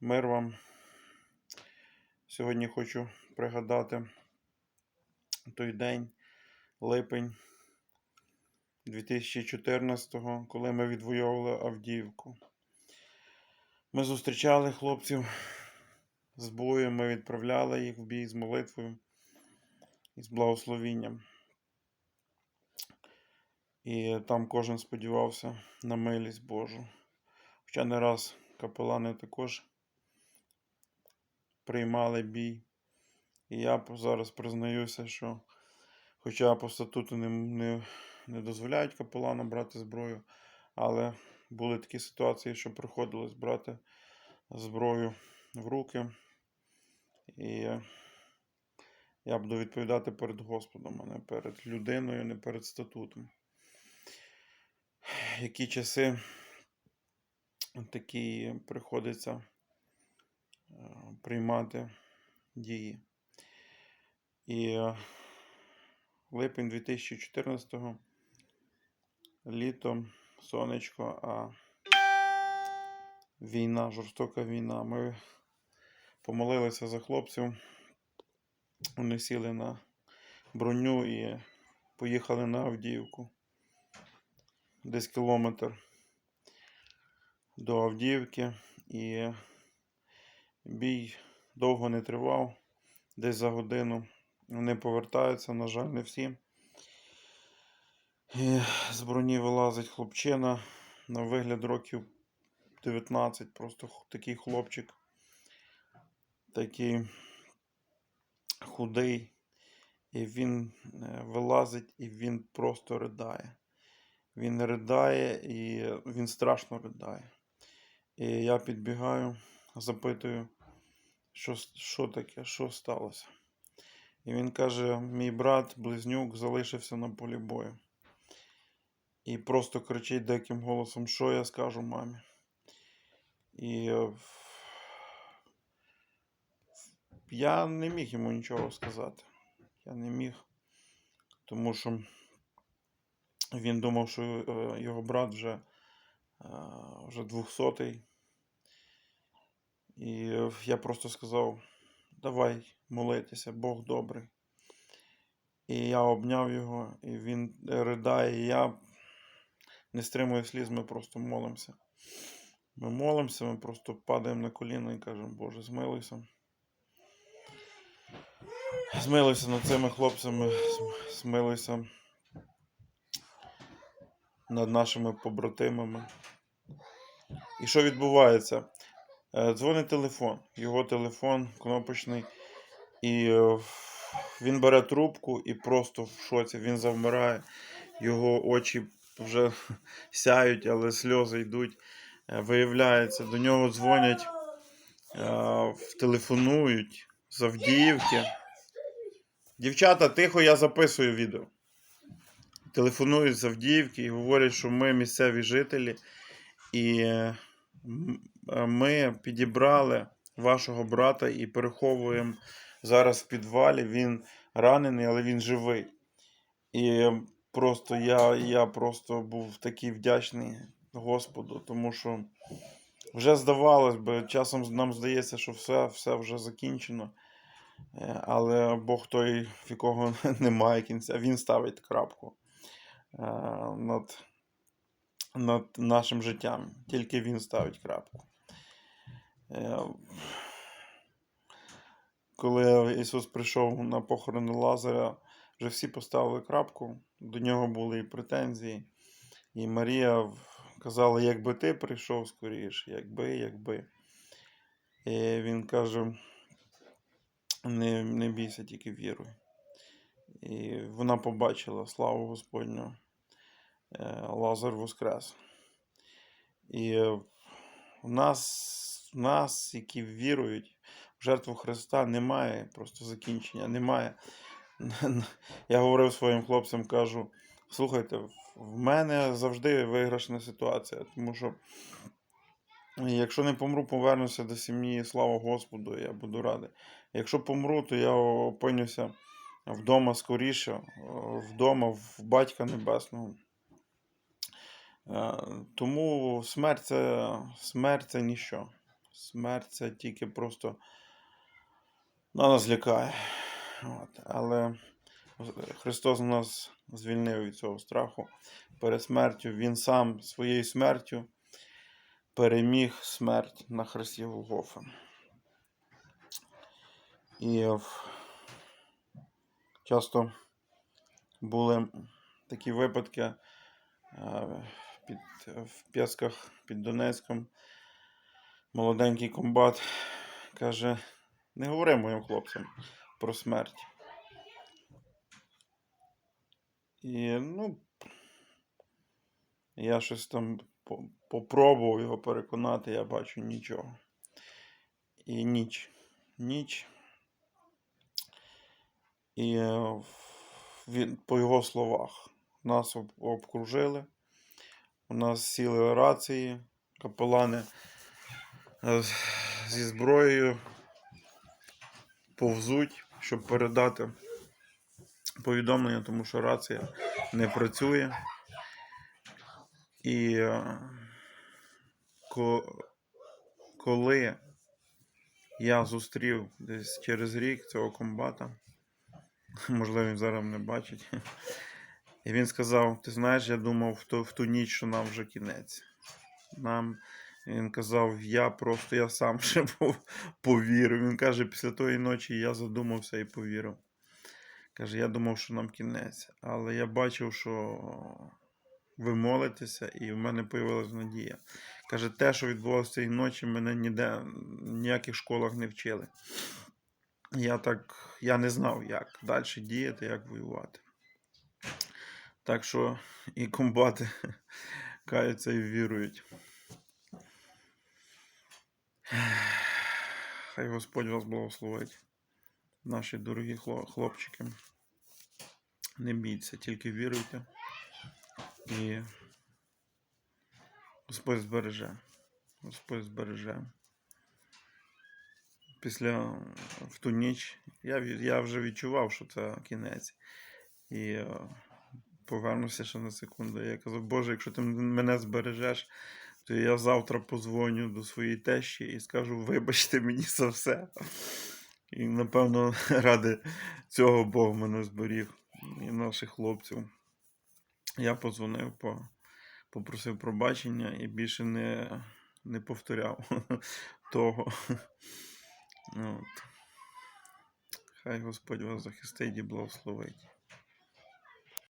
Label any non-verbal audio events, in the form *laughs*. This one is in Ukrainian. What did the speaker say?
Мир вам. Сьогодні хочу пригадати той день, липень 2014-го, коли ми відвоювали Авдіївку. Ми зустрічали хлопців з бою, ми відправляли їх в бій з молитвою і з благословінням. І там кожен сподівався на милість Божу. Хоча не раз капелани також приймали бій. І я зараз признаюся, що хоча по статуту не, не, не дозволяють капеланам брати зброю, але були такі ситуації, що приходилось брати зброю в руки. І я буду відповідати перед Господом, а не перед людиною, не перед статутом. Які часи такі приходиться приймати дії. І е, липень 2014-го, літо, сонечко, а війна, жорстока війна. Ми помолилися за хлопців. Вони сіли на броню і поїхали на Авдіївку. Десь кілометр до Авдіївки. І бій довго не тривав, десь за годину. Вони повертаються, на жаль, не всі. І з броні вилазить хлопчина на вигляд років 19, просто такий хлопчик, такий худий. І він е, вилазить, і він просто ридає. Він ридає і він страшно ридає. І я підбігаю, запитую, що, що таке, що сталося. І він каже: мій брат, близнюк, залишився на полі бою. І просто кричить диким голосом, що я скажу мамі. І е, я не міг йому нічого сказати. Я не міг, тому що він думав, що е, його брат вже, е, вже 200-й. І е, я просто сказав: давай молитися, Бог добрий. І я обняв його, і він ридає, і я не стримую сліз, ми просто молимося. Ми молимося, ми просто падаємо на коліна і кажемо, Боже, змилуйся. Змилуйся над цими хлопцями, зм- змилуйся над нашими побратимами. І що відбувається? Е, Дзвонить телефон, його телефон кнопочний, і е, він бере трубку і просто в шоці, він завмирає, його очі вже *laughs* сяють, але сльози йдуть. Е, Виявляється, до нього дзвонять, телефонують з Авдіївки. Дівчата, тихо, я записую відео. Телефонують з Авдіївки і говорять, що ми місцеві жителі, і ми підібрали вашого брата і переховуємо зараз в підвалі. Він ранений, але він живий. І просто я, я просто був такий вдячний Господу, тому що вже здавалось би, часом нам здається, що все, все вже закінчено. Е, Але Бог той, в якого *laughs* немає кінця, він ставить крапку е, над, над нашим життям. Тільки він ставить крапку. Е, Коли Ісус прийшов на похорони Лазаря, вже всі поставили крапку, до нього були і претензії. І Марія казала, якби ти прийшов скоріше, якби, якби. І він каже: не, не бійся, тільки віруй. І вона побачила славу Господню. Е, Лазар воскрес. І в нас, нас, які вірують в жертву Христа, немає просто закінчення, немає. *laughs* Я говорив своїм хлопцям, кажу: слухайте, в мене завжди виграшна ситуація, тому що якщо не помру, повернуся до сім'ї, слава Господу, я буду радий. Якщо помру, то я опинюся вдома скоріше, е, вдома в батька Небесного. Е, Тому смерть це, смерть це ніщо. Смерть це тільки просто вона нас лякає. От. Але Христос нас звільнив від цього страху перед смертю. Він сам своєю смертю переміг смерть на хресті Голгофа. І часто були такі випадки е, під, в Пєсках під Донецьком. Молоденький комбат каже: не говори моїм хлопцям про смерть. І ну, я щось там по- попробував його переконати, я бачу нічого. І ніч. Ніч. І е, він, по його словах, нас обкружили. У нас сіли рації, капелани зі зброєю повзуть, щоб передати повідомлення, тому що рація не працює. І е, коли я зустрів десь через рік цього комбата, *laughs* можливо, він зараз не бачить. *laughs* І він сказав: Ти знаєш, я думав в ту, в ту ніч, що нам вже кінець. Нам він казав, я просто я сам *laughs* ще повірив. Він каже, після тої ночі я задумався і повірив. Каже, я думав, що нам кінець, але я бачив, що ви молитеся, і в мене появилась надія. Каже, те, що відбувалося цієї ночі, мене ніде в ніяких школах не вчили. Я так я не знав, як далі діяти, як воювати. Так що і комбати *laughs* каються і вірують. *sighs* Хай Господь вас благословить, наші дорогі хлопчики. Не бійтеся, тільки віруйте. І Господь збереже. Господь збереже. Після в ту ніч я, я вже відчував, що це кінець. І е, повернувся ще на секунду. Я казав, Боже, якщо ти мене збережеш, то я завтра позвоню до своєї тещі і скажу, вибачте мені за все. І напевно, *laughs* ради цього Бог мене зберіг і наших хлопців. Я подзвонив, по, попросив пробачення і більше не, не повторяв *laughs* того. От. Хай Господь вас захистить і благословить.